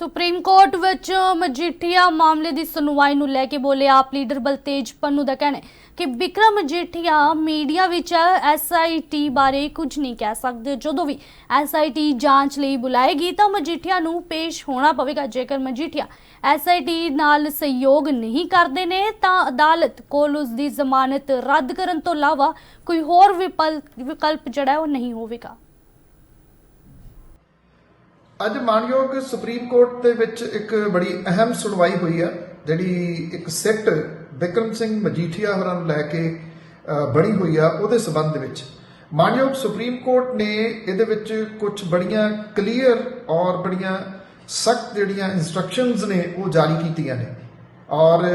Supreme court ਵਿੱਚ ਮਜੀਠੀਆ ਮਾਮਲੇ ਦੀ ਸੁਣਵਾਈ ਨੂੰ ਲੈ ਕੇ ਬੋਲੇ ਆਪ ਲੀਡਰ ਬਲਤੇਜ ਪੰਨੂ ਦਾ ਕਹਿਣਾ ਕਿ ਵਿਕਰਮ ਮਜੀਠੀਆ ਮੀਡੀਆ ਵਿੱਚ ਐਸਆਈਟੀ ਬਾਰੇ ਕੁਝ ਨਹੀਂ ਕਹਿ ਸਕਦੇ। ਜਦੋਂ ਵੀ ਐਸਆਈਟੀ ਜਾਂਚ ਲਈ ਬੁਲਾਏਗੀ ਤਾਂ ਮਜੀਠੀਆ ਨੂੰ ਪੇਸ਼ ਹੋਣਾ ਪਵੇਗਾ। ਜੇਕਰ ਮਜੀਠੀਆ ਐਸਆਈਟੀ ਨਾਲ ਸਹਿਯੋਗ ਨਹੀਂ ਕਰਦੇ ਨੇ ਤਾਂ ਅਦਾਲਤ ਕੋਲ ਉਸ ਦੀ ਜ਼ਮਾਨਤ ਰੱਦ ਕਰਨ ਤੋਂ ਇਲਾਵਾ ਕੋਈ ਹੋਰ ਵਿਪਲ- ਵਿਕਲਪ ਜਿਹੜਾ ਉਹ ਨਹੀਂ ਹੋਵੇਗਾ। ਅੱਜ ਮਾਨਯੋਗ ਸੁਪਰੀਮ ਕੋਰਟ ਦੇ ਵਿੱਚ ਇੱਕ ਬੜੀ ਅਹਿਮ ਸੁਣਵਾਈ ਹੋਈ ਆ ਜਿਹੜੀ ਇੱਕ ਸਿੱਟ ਵਿਕਰਮ ਸਿੰਘ ਮਜੀਠੀਆ ਹੋਰਾਂ ਨੂੰ ਲੈ ਕੇ ਬਣੀ ਹੋਈ ਆ ਉਹਦੇ ਸਬੰਧ ਦੇ ਵਿੱਚ। ਮਾਨਯੋਗ ਸੁਪਰੀਮ ਕੋਰਟ ਨੇ ਇਹਦੇ ਵਿੱਚ ਕੁਝ ਬੜੀਆਂ ਕਲੀਅਰ ਔਰ ਬੜੀਆਂ ਸਖਤ ਜਿਹੜੀਆਂ ਇਨਸਟਰਕਸ਼ਨਸ ਨੇ ਉਹ ਜਾਰੀ ਕੀਤੀਆਂ ਨੇ। ਔਰ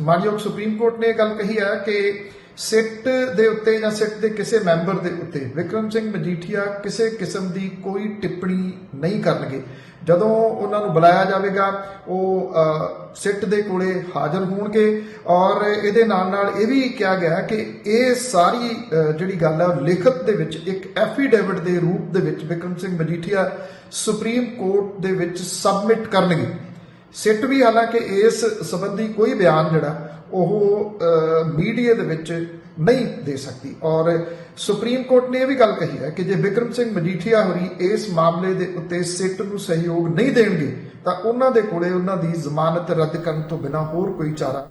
ਮਾਨਯੋਗ ਸੁਪਰੀਮ ਕੋਰਟ ਨੇ ਇਹ ਗੱਲ ਕਹੀ ਹੈ ਕਿ ਸਿੱਟ ਦੇ ਉੱਤੇ ਜਾਂ ਸਿੱਟ ਦੇ ਕਿਸੇ ਮੈਂਬਰ ਦੇ ਉੱਤੇ ਵਿਕਰਮ ਸਿੰਘ ਮਜੀਠੀਆ ਕਿਸੇ ਕਿਸਮ ਦੀ ਕੋਈ ਟਿੱਪਣੀ ਨਹੀਂ ਕਰਨਗੇ। ਜਦੋਂ ਉਹਨਾਂ ਨੂੰ ਬੁਲਾਇਆ ਜਾਵੇਗਾ, ਉਹ ਸਿੱਟ ਦੇ ਕੋਲੇ ਹਾਜ਼ਰ ਹੋਣਗੇ ਔਰ ਇਹਦੇ ਨਾਲ ਨਾਲ ਇਹ ਵੀ ਕਿਹਾ ਗਿਆ ਕਿ ਇਹ ਸਾਰੀ ਜਿਹੜੀ ਗੱਲ ਹੈ ਉਹ ਲਿਖਤ ਦੇ ਵਿੱਚ, ਇੱਕ ਐਫੀਡੇਵਿਟ ਦੇ ਰੂਪ ਦੇ ਵਿੱਚ ਵਿਕਰਮ ਸਿੰਘ ਮਜੀਠੀਆ ਸੁਪਰੀਮ ਕੋਰਟ ਦੇ ਵਿੱਚ ਸਬਮਿਟ ਕਰਨਗੇ। ਸਿੱਟ ਵੀ, ਹਾਲਾਂਕਿ ਇਸ ਸੰਬੰਧੀ ਕੋਈ ਬਿਆਨ ਜਿਹੜਾ ਉਹ ਮੀਡੀਆ ਦੇ ਵਿੱਚ ਨਹੀਂ ਦੇ ਸਕਦੀ। ਔਰ ਸੁਪਰੀਮ ਕੋਰਟ ਨੇ ਇਹ ਵੀ ਗੱਲ ਕਹੀ ਹੈ ਕਿ ਜੇ ਵਿਕਰਮ ਸਿੰਘ ਮਜੀਠੀਆ ਹੋਰੀ ਇਸ ਮਾਮਲੇ ਦੇ ਉੱਤੇ ਸਿੱਟ ਨੂੰ ਸਹਿਯੋਗ ਨਹੀਂ ਦੇਣਗੇ, ਤਾਂ ਉਹਨਾਂ ਦੇ ਕੋਲੇ ਉਹਨਾਂ ਦੀ ਜ਼ਮਾਨਤ ਰੱਦ ਕਰਨ ਤੋਂ ਬਿਨਾਂ ਹੋਰ ਕੋਈ ਚਾਰਾ